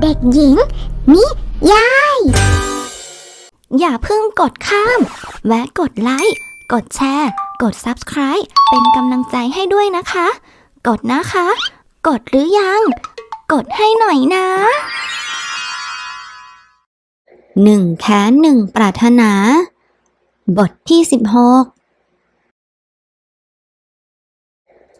เด็กหญิง นิยาย อย่าเพิ่งกดข้าม แวะกดไลค์ กดแชร์ กด Subscribe เป็นกำลังใจให้ด้วยนะคะ กดนะคะ กดหรือยัง กดให้หน่อยนะหนึ่งแค้นหนึ่งปรารถนา บทที่16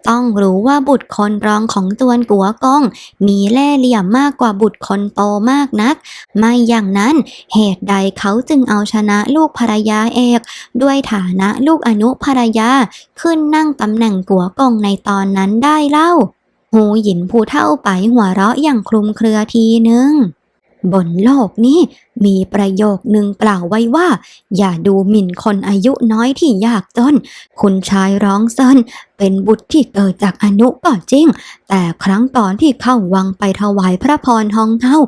ต้องรู้ว่าบุตรคนรองของจวนกัวกงมีเล่ห์เหลี่ยมมากกว่าบุตรคนโตมากนัก ไม่อย่างนั้นเหตุใดเขาจึงเอาชนะลูกภรรยาเอก ด้วยฐานะลูกอนุภรรยาขึ้นนั่งตำแหน่งกัวกงในตอนนั้นได้เล่า หูหยินผู้เท่าไปหัวเราะอย่างคลุมเครือทีนึง บนโลกนี้มีประโยคหนึ่งกล่าวไว้ว่า อย่าดูหมิ่นคนอายุน้อยที่ยากจนคุณชายร้องเซินเป็นบุตรที่เกิดจากอนุก็จริง แต่ครั้งตอนที่เข้าวังไปถวายพระพรทองเท่า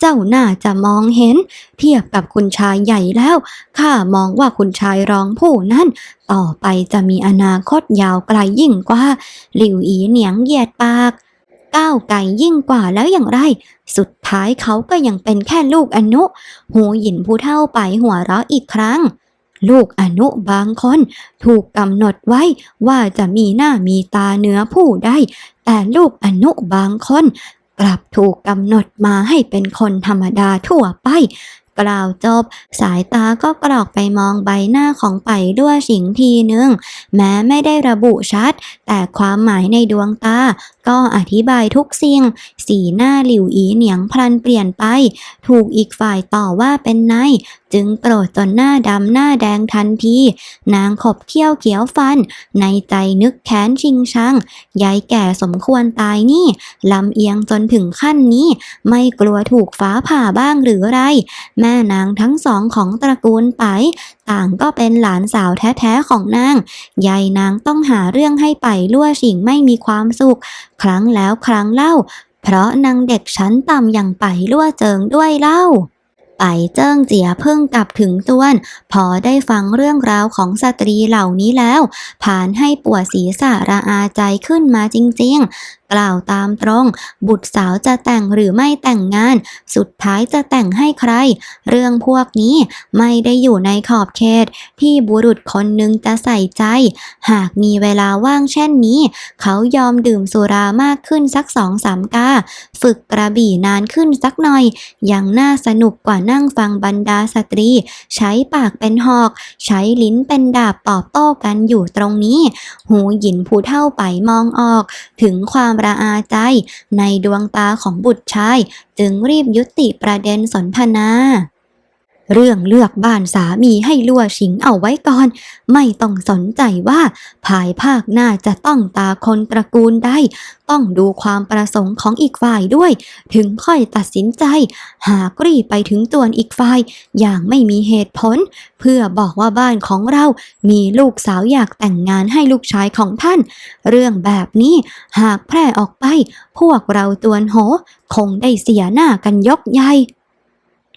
เจ้าน่าจะมองเห็น เทียบกับคุณชายใหญ่แล้ว ข้ามองว่าคุณชายร้องผู้นั้น ต่อไปจะมีอนาคตยาวไกลยิ่งกว่า หลิวอีเหนียงเหยียดปาก ก้าวไกลยิ่งกว่าแล้วอย่างไร สุดท้ายเขาก็ยังเป็นแค่ลูกอนุ หูหยินผู้เท่าไปหัวเราะอีกครั้ง ลูกอนุบางคน ถูกกำหนดไว้ว่าจะมีหน้ามีตาเนื้อผู้ใดแต่ลูกอนุบางคน กลับถูกกำหนดมาให้เป็นคนธรรมดาทั่วไป กล่าวจบ สายตาก็กรอกไปมองใบหน้าของไปด้วยสิงทีนึง แม้ไม่ได้ระบุชัด แต่ความหมายในดวงตา ก็อธิบายทุกสิ่ง สีหน้าหลิวอีเหนียงพลันเปลี่ยนไป ถูกอีกฝ่ายต่อว่าเป็นนายจึงโกรธจนหน้าดำหน้าแดงทันที นางขบเขี้ยวเขียวฟัน ในใจนึกแค้นชิงชังยายแก่สมควรตายนี่ลำเอียงจนถึงขั้นนี้ ไม่กลัวถูกฟ้าผ่าบ้างหรือไร แม่นางทั้งสองของตระกูลไปต่างก็เป็นหลานสาวแท้ๆของนาง ยายนางต้องหาเรื่องให้ไปลั่วชิงไม่มีความสุข ครั้งแล้วครั้งเล่า เพราะนางเด็กชั้นต่ำอย่างไปลั่วเจิงด้วยเล่า ไปเจิ้งเจียเพิ่งกลับถึงจวน พอได้ฟังเรื่องราวของสตรีเหล่านี้แล้ว ผ่านให้ปวดศีรษะระอาใจขึ้นมาจริงๆ กล่าวตามตรง บุตรสาวจะแต่งหรือไม่แต่งงาน สุดท้ายจะแต่งให้ใคร เรื่องพวกนี้ไม่ได้อยู่ในขอบเขต ที่บุรุษคนหนึ่งจะใส่ใจ หากมีเวลาว่างเช่นนี้ เขายอมดื่มสุรามากขึ้นสักสองสามกา ฝึกกระบี่นานขึ้นสักหน่อย ยังน่าสนุกกว่านั่งฟังบรรดาสตรี ใช้ปากเป็นหอก ใช้ลิ้นเป็นดาบตอบโต้กันอยู่ตรงนี้ หูหยินผู้เท่าไปมองออก ถึงความระอาใจ ในดวงตาของบุตรชาย จึงรีบยุติประเด็นสนทนา เรื่องเลือกบ้านสามีให้ลั่วชิงเอาไว้ก่อน ไม่ต้องสนใจว่าภายภาคหน้าจะต้องตาคนตระกูลใดต้องดูความประสงค์ของอีกฝ่ายด้วย ถึงค่อยตัดสินใจ หากรีไปถึงจวอีกฝ่าย อย่างไม่มีเหตุผล เพื่อบอกว่าบ้านของเรา มีลูกสาวอยากแต่งงานให้ลูกชายของท่าน เรื่องแบบนี้หากแพร่ออกไป พวกเราจวนโห คงได้เสียหน้ากันยกใหญ่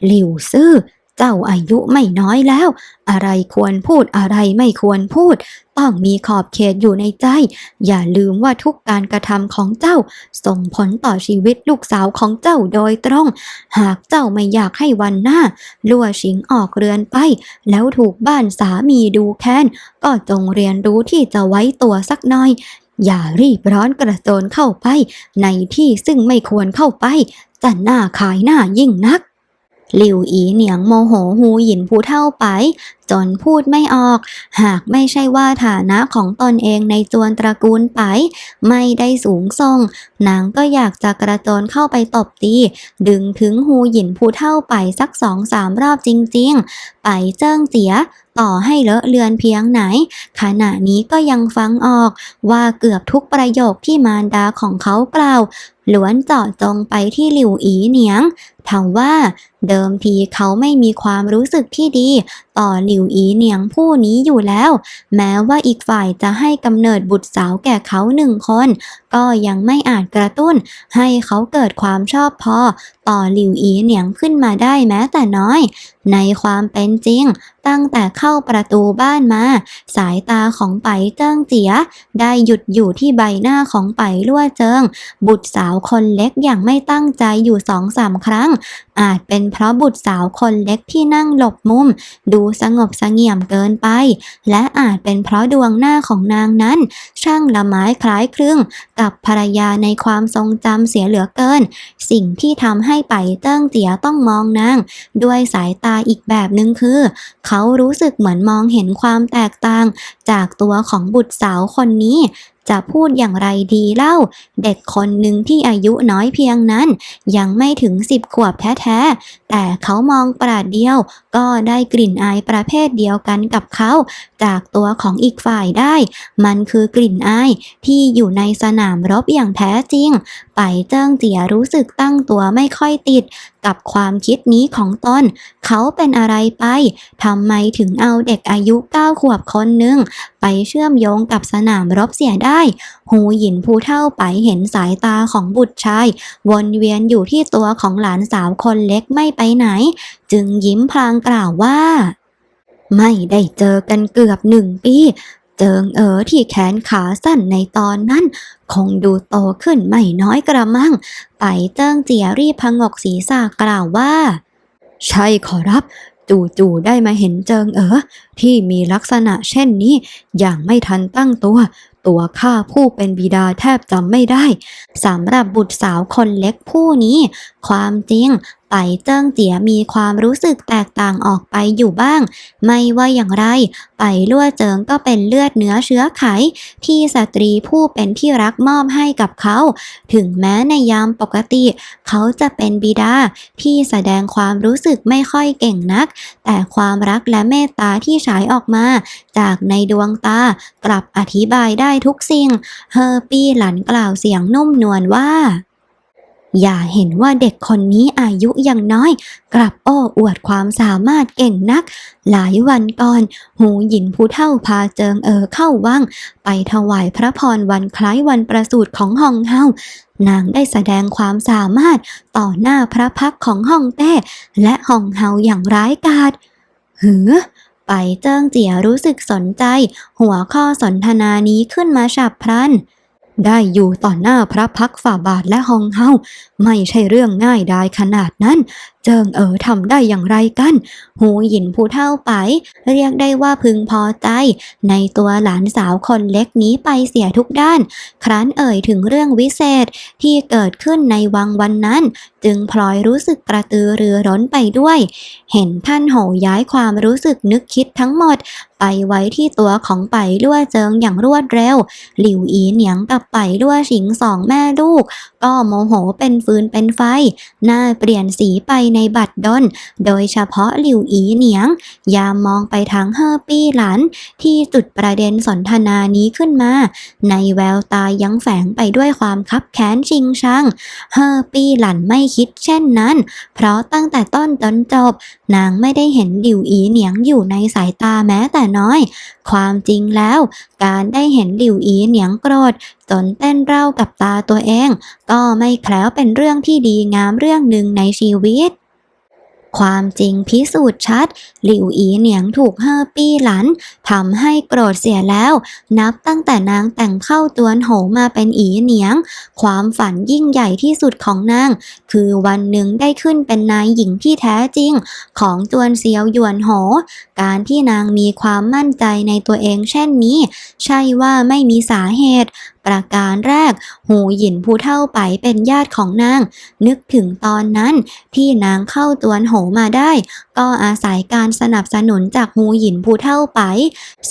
หลิวซื่อ เจ้าอายุไม่น้อยแล้ว อะไรควรพูดอะไรไม่ควรพูด ต้องมีขอบเขตอยู่ในใจ อย่าลืมว่าทุกการกระทำของเจ้า ส่งผลต่อชีวิตลูกสาวของเจ้าโดยตรง หากเจ้าไม่อยากให้วันหน้าลั่วชิงออกเรือนไป แล้วถูกบ้านสามีดูแค้น ก็จงเรียนรู้ที่จะไว้ตัวสักหน่อย อย่ารีบร้อนกระโจนเข้าไป ในที่ซึ่งไม่ควรเข้าไปจะหน้าขายหน้ายิ่งนัก หลิวอีเหนียงโมโหหูหยินผู้เท่าไป จนพูดไม่ออก หากไม่ใช่ว่าฐานะของตนเองในจวนตระกูลไป ไม่ได้สูงส่ง นางก็อยากจะกระโจนเข้าไปตบตี ดึงถึงหูหยินผู้เท่าไปสักสองสามรอบจริง ๆ ไปเจิ้งเจียต่อให้เลอะเลือนเพียงไหน ขณะนี้ก็ยังฟังออกว่าเกือบทุกประโยคที่มารดาของเขากล่าวล้วนเจาะจงไปที่หลิวอีเหนียงทว่าเดิมทีเขาไม่มีความรู้สึกที่ดี ต่อหลิวอีเหนียงผู้นี้อยู่แล้ว แม้ว่าอีกฝ่ายจะให้กำเนิดบุตรสาวแก่เขาหนึ่งคน ก็ยังไม่อาจกระตุ้น ให้เขาเกิดความชอบพอ่อหลิวอีเหนียงขึ้นมาได้แม้แต่น้อย ในความเป็นจริง ตั้งแต่เข้าประตูบ้านมา สายตาของไปเจิ้งเจีย ได้หยุดอยู่ที่ใบหน้าของไปลั่วเจิง บุตรสาวคนเล็กอย่างไม่ตั้งใจอยู่สองสามครั้ง อาจเป็นเพราะบุตรสาวคนเล็กที่นั่งหลบมุม ดูสงบเสงี่ยมเกินไป และอาจเป็นเพราะดวงหน้าของนางนั้น ช่างละไม้คล้ายคลึงกับภรรยาในความทรงจำเสียเหลือเกิน สิ่งที่ทำให้ไปเติ้งเจียต้องมองนาง ด้วยสายตาอีกแบบหนึ่งคือ เขารู้สึกเหมือนมองเห็นความแตกต่าง จากตัวของบุตรสาวคนนี้จะพูดอย่างไรดีเล่า เด็กคนหนึ่งที่อายุน้อยเพียงนั้น ยังไม่ถึงสิบขวบแท้ๆ แต่เขามองประเดียว ก็ได้กลิ่นอายประเภทเดียวกันกับเขา จากตัวของอีกฝ่ายได้ มันคือกลิ่นอายที่อยู่ในสนามรบอย่างแท้จริง ไปเจิ้งเจียรู้สึกตั้งตัวไม่ค่อยติด กับความคิดนี้ของตน เขาเป็นอะไรไปทำไมถึงเอาเด็กอายุเก้าขวบคนหนึ่งไปเชื่อมโยงกับสนามรบเสียได้ หูหยินผู้เท่าไปเห็นสายตาของบุตรชาย วนเวียนอยู่ที่ตัวของหลานสาวคนเล็กไม่ไปไหน จึงยิ้มพลางกล่าวว่า ไม่ได้เจอกันเกือบหนึ่งปี เจิงเอ๋อที่แขนขาสั้นในตอนนั้น คงดูโตขึ้นไม่น้อยกระมัง ไปเจิ้งเจียรีพงกศีรษะกล่าวว่า ใช่ขอรับ จู่ๆได้มาเห็นเจิงเอ๋อที่มีลักษณะเช่นนี้ อย่างไม่ทันตั้งตัว ตัวข้าผู้เป็นบิดาแทบจำไม่ได้สำหรับบุตรสาวคนเล็กผู้นี้ ความจริง ไปเจิ้งเจียมีความรู้สึกแตกต่างออกไปอยู่บ้าง ไม่ว่าอย่างไร ไปลั่วเจิงก็เป็นเลือดเนื้อเชื้อไข ที่สตรีผู้เป็นที่รักมอบให้กับเขา ถึงแม้ในยามปกติ เขาจะเป็นบิดาที่แสดงความรู้สึกไม่ค่อยเก่งนัก แต่ความรักและเมตตาที่ฉายออกมา จากในดวงตากลับอธิบายได้ทุกสิ่ง เฮอร์ปี้หลันกล่าวเสียงนุ่มนวลว่า อย่าเห็นว่าเด็กคนนี้อายุยังน้อย กลับโอ้อวดความสามารถเก่งนัก หลายวันก่อน หูหยินผู้เท่าพาเจิงเออเข้าวัง ไปถวายพระพรวันคล้ายวันประสูติของฮองเฮานางได้แสดงความสามารถต่อหน้าพระพักของฮ่องเต้ และฮ่องเฮาอย่างร้ายกาจหือไปเจิ้งเจียรู้สึกสนใจ หัวข้อสนทนานี้ขึ้นมาฉับพลัน ได้อยู่ต่อหน้าพระพักฝ่าบาทและฮองเฮาไม่ใช่เรื่องง่ายดายขนาดนั้นเจิงเอ๋อทำได้อย่างไรกัน หูหยินผู้เท่าไป เรียกได้ว่าพึงพอใจ ในตัวหลานสาวคนเล็กนี้ไปเสียทุกด้าน ครั้นเอ่ยถึงเรื่องวิเศษที่เกิดขึ้นในวังวันนั้น จึงพลอยรู้สึกกระตือรือร้นไปด้วย เห็นท่านโหย้ายความรู้สึกนึกคิดทั้งหมด ไปไว้ที่ตัวของไปลั่วเจิงอย่างรวดเร็ว หลิวอีเหนียงกับไปลั่วฉิงสองแม่ลูก ก็โมโหเป็นฟืนเป็นไฟ หน้าเปลี่ยนสีไปในบัดดลโดยเฉพาะหลิวอีเหนียง ยามมองไปทางเฮอปี้หลัน ที่จุดประเด็นสนทนานี้ขึ้นมา ในแววตายังแฝงไปด้วยความคับแค้นชิงชัง เฮอปี้หลันไม่คิดเช่นนั้น เพราะตั้งแต่ต้นจนจบ นางไม่ได้เห็นหลิวอีเหนียงอยู่ในสายตาแม้แต่น้อย ความจริงแล้ว การได้เห็นหลิวอีเหนียงโกรธจนเต้นเร่ากับตาตัวเอง ก็ไม่แคล้วเป็นเรื่องที่ดีงามเรื่องหนึ่งในชีวิต ความจริงพิสูจน์ชัด หลิวอีเหนียงถูกเฮอปี้หลันทำให้โกรธเสียแล้ว นับตั้งแต่นางแต่งเข้าตวนโหมาเป็นอีเหนียง ความฝันยิ่งใหญ่ที่สุดของนาง คือวันหนึ่งได้ขึ้นเป็นนายหญิงที่แท้จริง ของจวนเซียวหยวนโห การที่นางมีความมั่นใจในตัวเองเช่นนี้ ใช่ว่าไม่มีสาเหตุประการแรก หูหยินผู้เท่าไปเป็นญาติของนาง นึกถึงตอนนั้นที่นางเข้าตวนโหมาได้ ก็อาศัยการสนับสนุนจากหูหยินผู้เท่าไป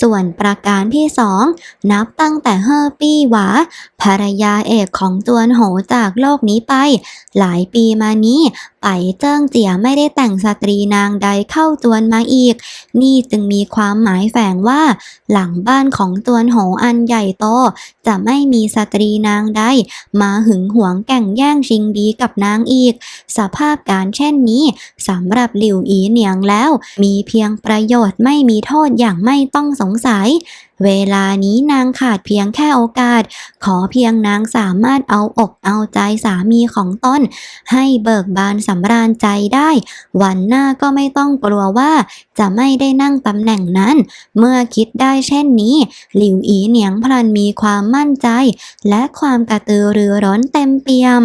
ส่วนประการที่สองนับตั้งแต่เฮอร์ปี้หวาภรรยาเอกของจวนโหจากโลกนี้ไป หลายปีมานี้ไปเจิ้งเจียไม่ได้แต่งสตรีนางใดเข้าจวนมาอีก นี่จึงมีความหมายแฝงว่า หลังบ้านของจวนโหอันใหญ่โต จะไม่มีสตรีนางใด มาหึงหวงแก่งแย่งชิงดีกับนางอีก สภาพการเช่นนี้สำหรับหลิวอีเหนียงแล้ว มีเพียงประโยชน์ไม่มีโทษอย่างไม่ต้องสงสัยเวลานี้นางขาดเพียงแค่โอกาส ขอเพียงนางสามารถเอาอกเอาใจสามีของตนให้เบิกบานสำราญใจได้ วันหน้าก็ไม่ต้องกลัวว่า จะไม่ได้นั่งตำแหน่งนั้น เมื่อคิดได้เช่นนี้ หลิวอีเหนียงพลันมีความมั่นใจและความกระตือรือร้นเต็มเปี่ยม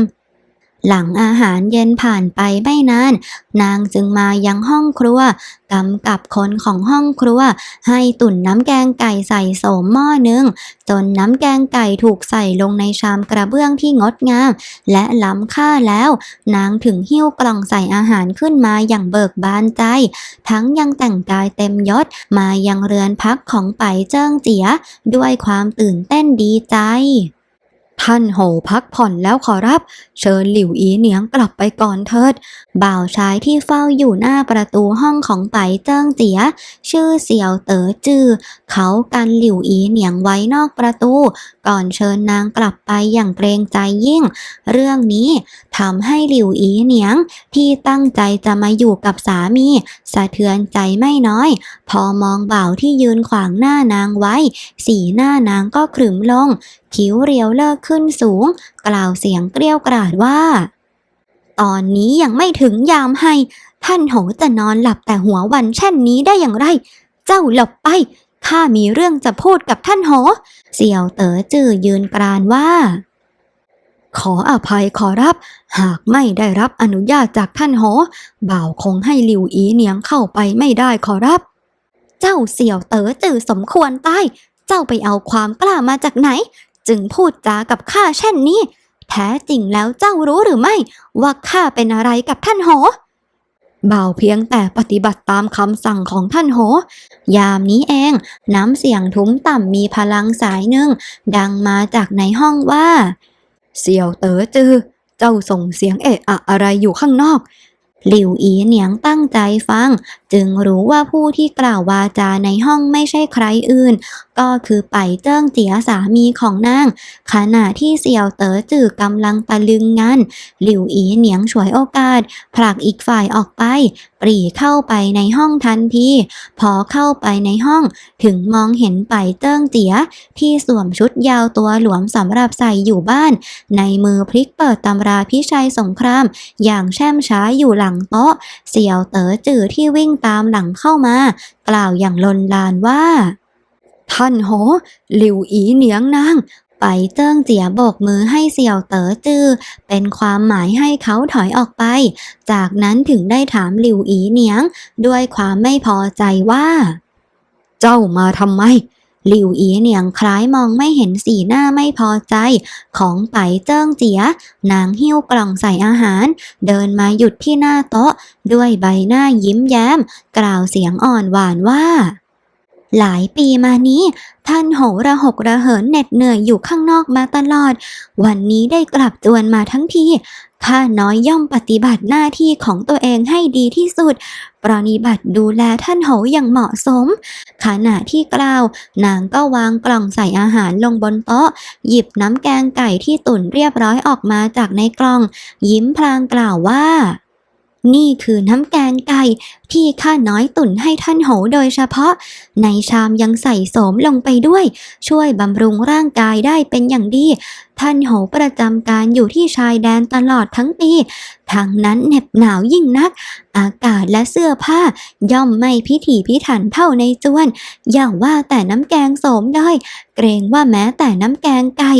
หลังอาหารเย็นผ่านไปไม่นาน นางจึงมายังห้องครัวกำกับคนของห้องครัว ให้ตุ่นน้ำแกงไก่ใส่โสมหม้อหนึ่งจนน้ำแกงไก่ถูกใส่ลงในชามกระเบื้องที่งดงาม และล้ำค่าแล้ว นางถึงหิ้วกล่องใส่อาหารขึ้นมาอย่างเบิกบานใจ ทั้งยังแต่งกายเต็มยศมายังเรือนพักของไปเจิ้งเจีย ด้วยความตื่นเต้นดีใจ ท่านโหพักผ่อนแล้วขอรับ เชิญหลิวอีเหนียงกลับไปก่อนเถิด บ่าวชายที่เฝ้าอยู่หน้าประตูห้องของไปเจิ้งเจีย ชื่อเสี่ยวเต๋อจือเขากันหลิวอีเหนียงไว้นอกประตู ก่อนเชิญนางกลับไปอย่างเกรงใจยิ่ง เรื่องนี้ทำให้หลิวอีเหนียงที่ตั้งใจจะมาอยู่กับสามี สะเทือนใจไม่น้อย พอมองบ่าวที่ยืนขวางหน้านางไว้ สีหน้านางก็ขรึมลง คิ้วเรียวเลิกขึ้นสูง กล่าวเสียงเกรี้ยวกราดว่า ตอนนี้ยังไม่ถึงยามให้ ท่านโหจะนอนหลับแต่หัววันเช่นนี้ได้อย่างไร เจ้าหลบไปข้ามีเรื่องจะพูดกับท่านโห เสี่ยวเต๋อจือยืนกรานว่า ขออภัยขอรับ หากไม่ได้รับอนุญาตจากท่านโห บ่าวคงให้หลิวอีเหนียงเข้าไปไม่ได้ขอรับ เจ้าเสี่ยวเต๋อจือสมควรตาย เจ้าไปเอาความกล้ามาจากไหน จึงพูดจากับข้าเช่นนี้ แท้จริงแล้วเจ้ารู้หรือไม่ ว่าข้าเป็นอะไรกับท่านโหบ่าวเพียงแต่ปฏิบัติตามคำสั่งของท่านโห ยามนี้เอง น้ำเสียงทุ้มต่ำมีพลังสายหนึ่ง ดังมาจากในห้องว่า เสี่ยวเต๋อจือ เจ้าส่งเสียงเอะอะอะไรอยู่ข้างนอก หลิวอีเหนียงตั้งใจฟัง จึงรู้ว่าผู้ที่กล่าววาจาในห้องไม่ใช่ใครอื่น ก็คือไปเจิ้งเจียสามีของนาง ขณะที่เสี่ยวเต๋อจื่อกำลังตะลึงงันหลิวอีเหนียงฉวยโอกาส ผลักอีกฝ่ายออกไป ปรีเข้าไปในห้องทันที พอเข้าไปในห้อง ถึงมองเห็นไปเจิ้งเจียที่สวมชุดยาวตัวหลวมสำหรับใส่อยู่บ้าน ในมือพลิกเปิดตำราพิชัยสงคราม อย่างแช่มช้าอยู่หลังโต๊ะ เสี่ยวเต๋อจื่อที่วิ่งตามหลังเข้ามากล่าวอย่างลนลานว่า ท่านโหหลิวอีเหนียงนางไปเจิ้งเจียโบกมือให้เสี่ยวเต๋อจือเป็นความหมายให้เขาถอยออกไป จากนั้นถึงได้ถามหลิวอีเหนียง ด้วยความไม่พอใจว่า เจ้ามาทำไมหลิวอีเหนียงคล้ายมองไม่เห็นสีหน้าไม่พอใจ ของไปเจิ้งเจีย นางหิ้วกล่องใส่อาหาร เดินมาหยุดที่หน้าโต๊ะ ด้วยใบหน้ายิ้มแย้ม กล่าวเสียงอ่อนหวานว่า หลายปีมานี้ ท่านโหระหกระเหินเหน็ดเหนื่อยอยู่ข้างนอกมาตลอด วันนี้ได้กลับจวนมาทั้งทีข้าน้อยย่อมปฏิบัติหน้าที่ของตัวเองให้ดีที่สุด ปรนิบัติดูแลท่านโหอย่างเหมาะสม ขณะที่กล่าว นางก็วางกล่องใส่อาหารลงบนโต๊ะ หยิบน้ำแกงไก่ที่ตุ๋นเรียบร้อยออกมาจากในกล่อง ยิ้มพลางกล่าวว่า นี่คือน้ำแกงไก่ที่ข้าน้อยตุ่นให้ท่านโหโดยเฉพาะ ในชามยังใส่โสมลงไปด้วย ช่วยบำรุงร่างกายได้เป็นอย่างดี ท่านโหประจำการอยู่ที่ชายแดนตลอดทั้งปี ทางนั้นเหน็บหนาวยิ่งนัก อากาศและเสื้อผ้า ย่อมไม่พิถีพิถันเท่าในจวน อย่างว่าแต่น้ำแกงโสมด้อยเกรงว่าแม้แต่น้ำแกงไก่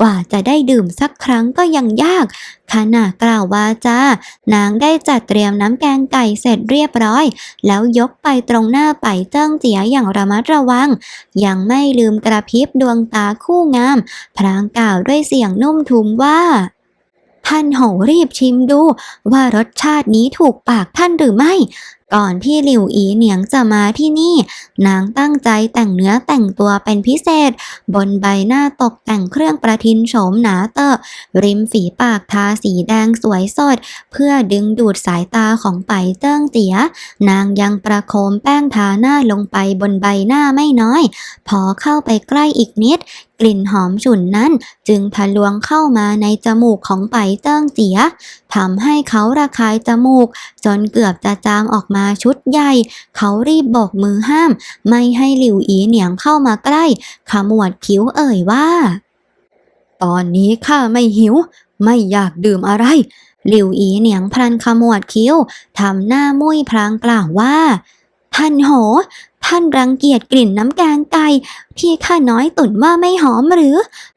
กว่าจะได้ดื่มสักครั้งก็ยังยาก ขณะกล่าววาจา นางได้จัดเตรียมน้ำแกงไก่เสร็จเรียบร้อย แล้วยกไปตรงหน้าไปเจิ้งเจียอย่างระมัดระวัง ยังไม่ลืมกระพริบดวงตาคู่งามพลางกล่าวด้วยเสียงนุ่มทุ้มว่า ท่านโหรีบชิมดูว่ารสชาตินี้ถูกปากท่านหรือไม่ก่อนที่หลิวอีเหนียงจะมาที่นี่ นางตั้งใจแต่งเนื้อแต่งตัวเป็นพิเศษ บนใบหน้าตกแต่งเครื่องประทินโฉมหนาเตอะริมฝีปากทาสีแดงสวยสด เพื่อดึงดูดสายตาของไปเจิ้งเจีย นางยังประโคมแป้งทาหน้าลงไปบนใบหน้าไม่น้อย พอเข้าไปใกล้อีกนิดกลิ่นหอมฉุนนั้นจึงทะลวงเข้ามาในจมูกของไปเจิ้งเจีย ทำให้เขาระคายจมูก จนเกือบจะจามออกมาชุดใหญ่ เขารีบโบกมือห้าม ไม่ให้หลิวอีเหนียงเข้ามาใกล้ ขมวดคิ้วเอ่ยว่า ตอนนี้ข้าไม่หิว ไม่อยากดื่มอะไรหลิวอีเหนียงพลันขมวดคิ้วทำหน้ามุ้ยพลางกล่าวว่า ท่านโห ท่านรังเกียจกลิ่นน้ำแกงไก่ที่ข้าน้อยตุ่นว่าไม่หอมหรือ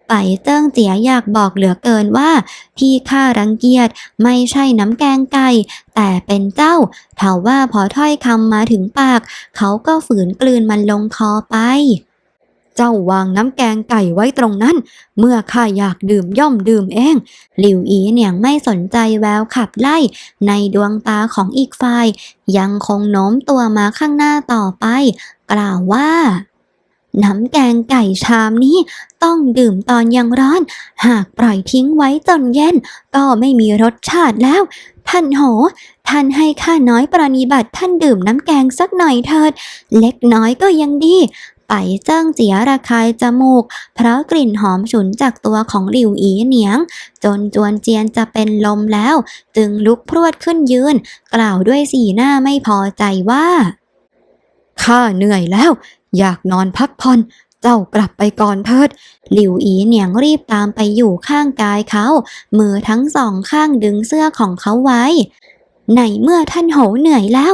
ไปเจิ้งเจียอยากบอกเหลือเกินว่าที่ข้ารังเกียจไม่ใช่น้ำแกงไก่ แต่เป็นเจ้าเท่าว่าพอถ้อยคำมาถึงปาก เขาก็ฝืนกลืนมันลงคอไป เจ้าวางน้ำแกงไก่ไว้ตรงนั้น เมื่อข้าอยากดื่มย่อมดื่มเอง หลิวอีเหนียงไม่สนใจแววขับไล่ ในดวงตาของอีกฝ่าย ยังคงโน้มตัวมาข้างหน้าต่อไป กล่าวว่า น้ำแกงไก่ชามนี้ต้องดื่มตอนยังร้อน หากปล่อยทิ้งไว้จนเย็น ก็ไม่มีรสชาติแล้ว ท่านโห ท่านให้ข้าน้อยปรนิบัติท่านดื่มน้ำแกงสักหน่อยเถิด เล็กน้อยก็ยังดี ไปเจิ้งเจียระคายจมูก เพราะกลิ่นหอมฉุนจากตัวของหลิวอีเหนียง จนจวนเจียนจะเป็นลมแล้ว จึงลุกพรวดขึ้นยืน กล่าวด้วยสีหน้าไม่พอใจว่าข้าเหนื่อยแล้ว อยากนอนพักผ่อนเจ้ากลับไปก่อนเถิด หลิวอีเหนียงรีบตามไปอยู่ข้างกายเขา มือทั้งสองข้างดึงเสื้อของเขาไว้ ในเมื่อท่านโหเหนื่อยแล้ว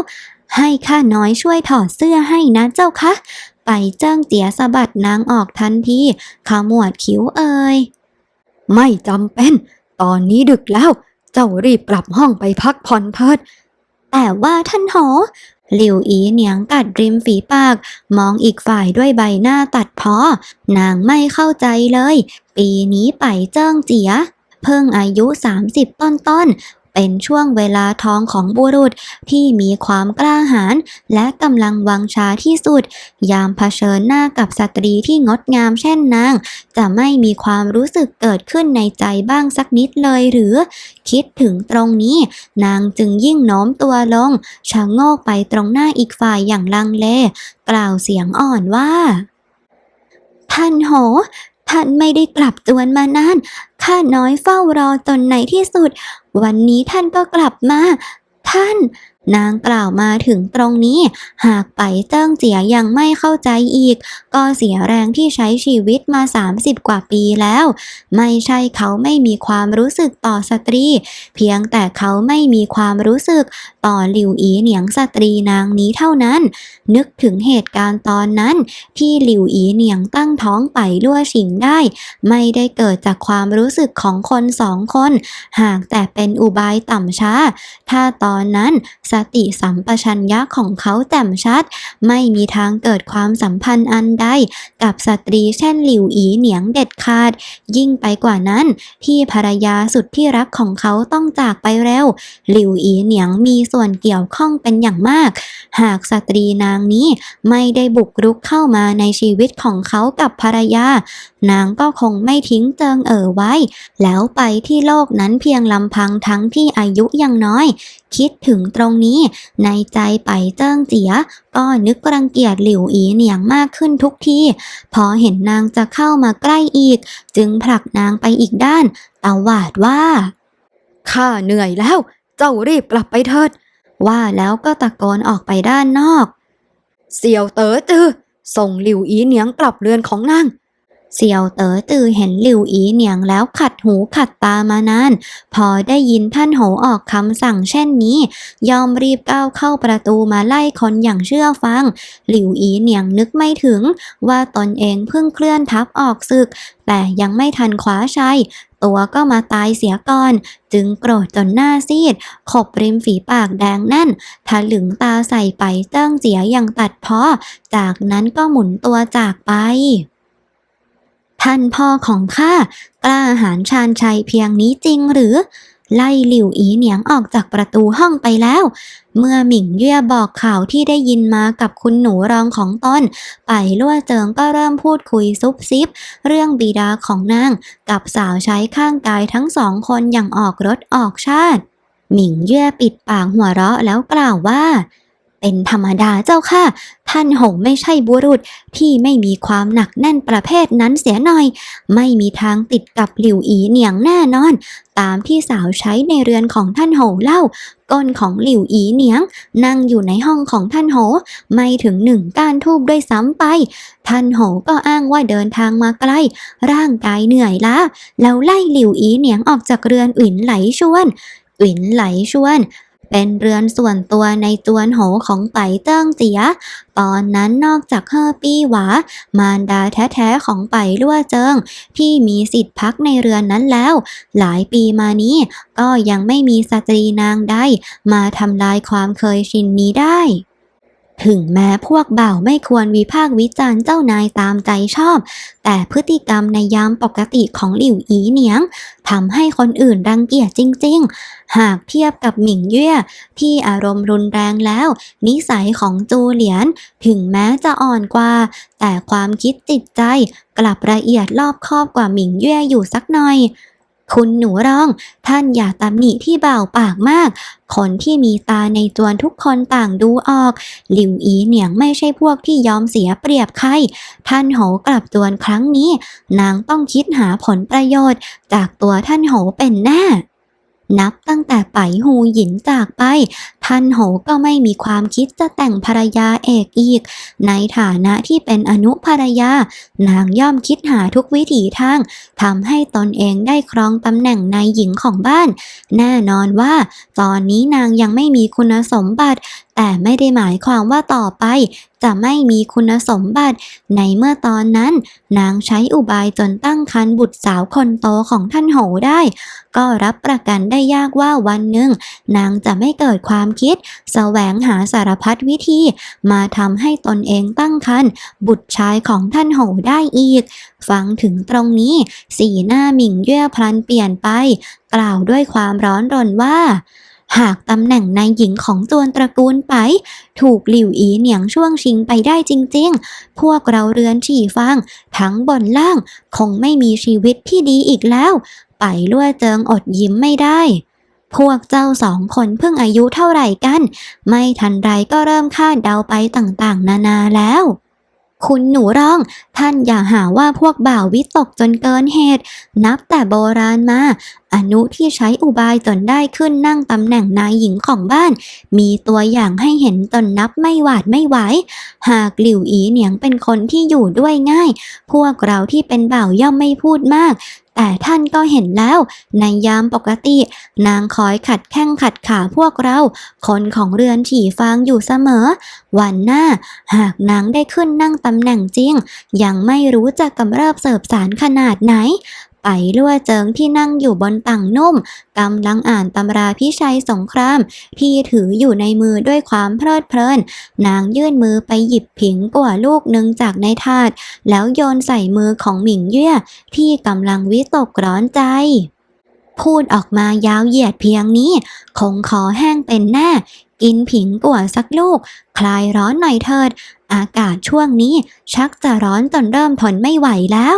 ให้ข้าน้อยช่วยถอดเสื้อให้นะเจ้าคะ ไปเจิ้งเจียสะบัดนางออกทันทีขมวดคิ้วเอ่ย ไม่จำเป็น ตอนนี้ดึกแล้ว เจ้ารีบกลับห้องไปพักผ่อนเถิด แต่ว่าท่านหอหลิวอีเหนียงกัดริมฝีปาก มองอีกฝ่ายด้วยใบหน้าตัดเพ้อนางไม่เข้าใจเลย ปีนี้ไปเจิ้งเจีย เพิ่งอายุ 30 ต้นๆ เป็นช่วงเวลาทองของบุรุษที่มีความกล้าหาญและกำลังวังชาที่สุด ยามเผชิญหน้ากับสตรีที่งดงามเช่นนาง จะไม่มีความรู้สึกเกิดขึ้นในใจบ้างสักนิดเลยหรือ คิดถึงตรงนี้ นางจึงยิ่งโน้มตัวลงชะโงกไปตรงหน้าอีกฝ่ายอย่างลังเล กล่าวเสียงอ่อนว่า ท่านโหท่านไม่ได้กลับจวนมานาน ข้าน้อยเฝ้ารอจนในที่สุด วันนี้ท่านก็กลับมา ท่าน นางกล่าวมาถึงตรงนี้ หากไปเจิ้งเจียยังไม่เข้าใจอีก ก็เสียแรงที่ใช้ชีวิตมา 30 กว่าปีแล้ว ไม่ใช่เขาไม่มีความรู้สึกต่อสตรี เพียงแต่เขาไม่มีความรู้สึกต่อหลิวอีเหนียงสตรีนางนี้เท่านั้น นึกถึงเหตุการณ์ตอนนั้น ที่หลิวอีเหนียงตั้งท้องไปลั่วชิงได้ ไม่ได้เกิดจากความรู้สึกของคนสองคน หากแต่เป็นอุบายต่ำช้า ถ้าตอนนั้นสติสัมปชัญญะของเขาแจ่มชัด ไม่มีทางเกิดความสัมพันธ์อันใด กับสตรีเช่นหลิวอีเหนียงเด็ดขาด ยิ่งไปกว่านั้น ที่ภรรยาสุดที่รักของเขาต้องจากไปเร็ว หลิวอีเหนียงมีส่วนเกี่ยวข้องเป็นอย่างมาก หากสตรีนางนี้ไม่ได้บุกรุกเข้ามาในชีวิตของเขากับภรรยา นางก็คงไม่ทิ้งเจิงเอ๋อไว้ แล้วไปที่โลกนั้นเพียงลำพังทั้งที่อายุยังน้อย คิดถึงตรงนี้ ในใจไปเจิ้งเจีย ก็นึกรังเกียจหลิวอีเหนียงมากขึ้นทุกที พอเห็นนางจะเข้ามาใกล้อีก จึงผลักนางไปอีกด้านตวาดว่า ข้าเหนื่อยแล้ว เจ้ารีบกลับไปเถิด ว่าแล้วก็ตะโกนออกไปด้านนอก เสี่ยวเต๋อจือส่งหลิวอีเหนียงกลับเรือนของนาง เสี่ยวเต๋อจือเห็นหลิวอีเหนียงแล้วขัดหูขัดตามานาน พอได้ยินท่านโหออกคำสั่งเช่นนี้ ยอมรีบก้าวเข้าประตูมาไล่คนอย่างเชื่อฟัง หลิวอีเหนียงนึกไม่ถึง ว่าตนเองเพิ่งเคลื่อนทัพออกศึก แต่ยังไม่ทันคว้าชัยตัวก็มาตายเสียก่อน จึงโกรธจนหน้าซีด ขบริมฝีปากแดงแน่นทะลึงตาใส่ไปเจิ้งเจียอย่างตัดเพ้อจากนั้นก็หมุนตัวจากไป ท่านพ่อของข้ากล้าหาญชาญชัยเพียงนี้จริงหรือ ไล่หลิวอีเหนียงออกจากประตูห้องไปแล้ว เมื่อหมิงเย่บอกข่าวที่ได้ยินมากับคุณหนูรองของตนไปลั่วเจิงก็เริ่มพูดคุยซุบซิบ เรื่องบิดาของนาง กับสาวใช้ข้างกายทั้งสองคนอย่างออกรถออกชาติ หมิงเย่ปิดปากหัวเราะแล้วกล่าวว่า เป็นธรรมดาเจ้าค่ะ ท่านหงไม่ใช่บุรุษที่ไม่มีความหนักแน่นประเภทนั้นเสียหน่อย ไม่มีทางติดกับหลิวอีเหนียงแน่นอน ตามที่สาวใช้ในเรือนของท่านโหเล่า ก้นของหลิวอีเหนียง นั่งอยู่ในห้องของท่านโหไม่ถึงหนึ่งก้านทูบด้วยซ้ำไป ท่านโหก็อ้างว่าเดินทางมาไกล ร่างกายเหนื่อยล้าแล้วไล่หลิวอีเหนียงออกจากเรือนอุ่นไหลชวนอุ่นไหลชวน เป็นเรือนส่วนตัวในจวนโหของไต่เจิ้งเจีย ตอนนั้นนอกจากเฮอปี้หวา มารดาแท้ๆของไปลั่วเจิง พี่มีสิทธิ์พักในเรือนนั้นแล้ว หลายปีมานี้ก็ยังไม่มีสตรีนางใดมาทำลายความเคยชินนี้ได้ ถึงแม้พวกบ่าวไม่ควรวิพากษ์วิจารณ์เจ้านายตามใจชอบ แต่พฤติกรรมในยามปกติของหลิวอีเหนียงทำให้คนอื่นรังเกียจจริง ๆ หากเทียบกับหมิงเย่ยที่อารมณ์รุนแรงแล้ว นิสัยของจูเหลียน ถึงแม้จะอ่อนกว่า แต่ความคิดจิตใจ กลับละเอียดรอบคอบกว่าหมิงเย่ยอยู่สักหน่อย คุณหนูร้อง ท่านอย่าตำหนิที่เบาปากมาก คนที่มีตาในจวนทุกคนต่างดูออก หลิวอีเหนียงไม่ใช่พวกที่ยอมเสียเปรียบใคร ท่านโหกลับจวนครั้งนี้ นางต้องคิดหาผลประโยชน์ จากตัวท่านโหเป็นแน่นับตั้งแต่ไปหูหยินจากไปท่านโหก็ไม่มีความคิดจะแต่งภรรยาเอกอีก ในฐานะที่เป็นอนุภรรยา นางย่อมคิดหาทุกวิถีทางทำให้ตนเองได้ครองตำแหน่งนายหญิงของบ้าน แน่นอนว่า ตอนนี้นางยังไม่มีคุณสมบัติ แต่ไม่ได้หมายความว่าต่อไป จะไม่มีคุณสมบัติ ในเมื่อตอนนั้น นางใช้อุบายจนตั้งครรภ์บุตรสาวคนโตของท่านโหได้ ก็รับประกันได้ยากว่าวันหนึ่ง นางจะไม่เกิดความคิด แสวงหาสารพัดวิธี มาทำให้ตนเองตั้งครรภ์บุตรชายของท่านโหได้อีก ฟังถึงตรงนี้ สีหน้าหมิงเย่ยพลันเปลี่ยนไป กล่าวด้วยความร้อนรนว่าหากตำแหน่งนายหญิงของจวนตระกูลไป ถูกหลิวอีเหนียงช่วงชิงไปได้จริงๆ พวกเราเรือนฉี่ฟังทั้งบนล่าง คงไม่มีชีวิตที่ดีอีกแล้ว ไปลั่วเจิงอดยิ้มไม่ได้ พวกเจ้าสองคนเพิ่งอายุเท่าไหร่กัน ไม่ทันไรก็เริ่มคาดเดาไปต่างๆ นานาแล้ว คุณหนูร้อง ท่านอย่าหาว่าพวกบ่าววิตกจนเกินเหตุ นับแต่โบราณมาอนุที่ใช้อุบายจนได้ขึ้นนั่งตำแหน่งนายหญิงของบ้าน มีตัวอย่างให้เห็นจนนับไม่หวาดไม่ไหว หากหลิวอีเหนียงเป็นคนที่อยู่ด้วยง่าย พวกเราที่เป็นบ่าวย่อมไม่พูดมาก แต่ท่านก็เห็นแล้ว ในยามปกติ นางคอยขัดแข้งขัดขาพวกเรา คนของเรือนถี่ฟางอยู่เสมอ วันหน้า หากนางได้ขึ้นนั่งตำแหน่งจริง ยังไม่รู้จะกำเริบเสิบสารขนาดไหน ไปลั่วเจิงที่นั่งอยู่บนตังนุ่มกำลังอ่านตำราพิชัยสงคราม ที่ถืออยู่ในมือด้วยความเพลิดเพลิน นางยื่นมือไปหยิบผิงกว่าลูกหนึ่งจากในถาด แล้วโยนใส่มือของหมิงเย่ยที่กำลังวิตกร้อนใจ พูดออกมายาวเหยียดเพียงนี้ คงขอแห้งเป็นแน่กินผิงกัวสักลูก คลายร้อนหน่อยเถิด อากาศช่วงนี้ ชักจะร้อนจนเริ่มทนไม่ไหวแล้ว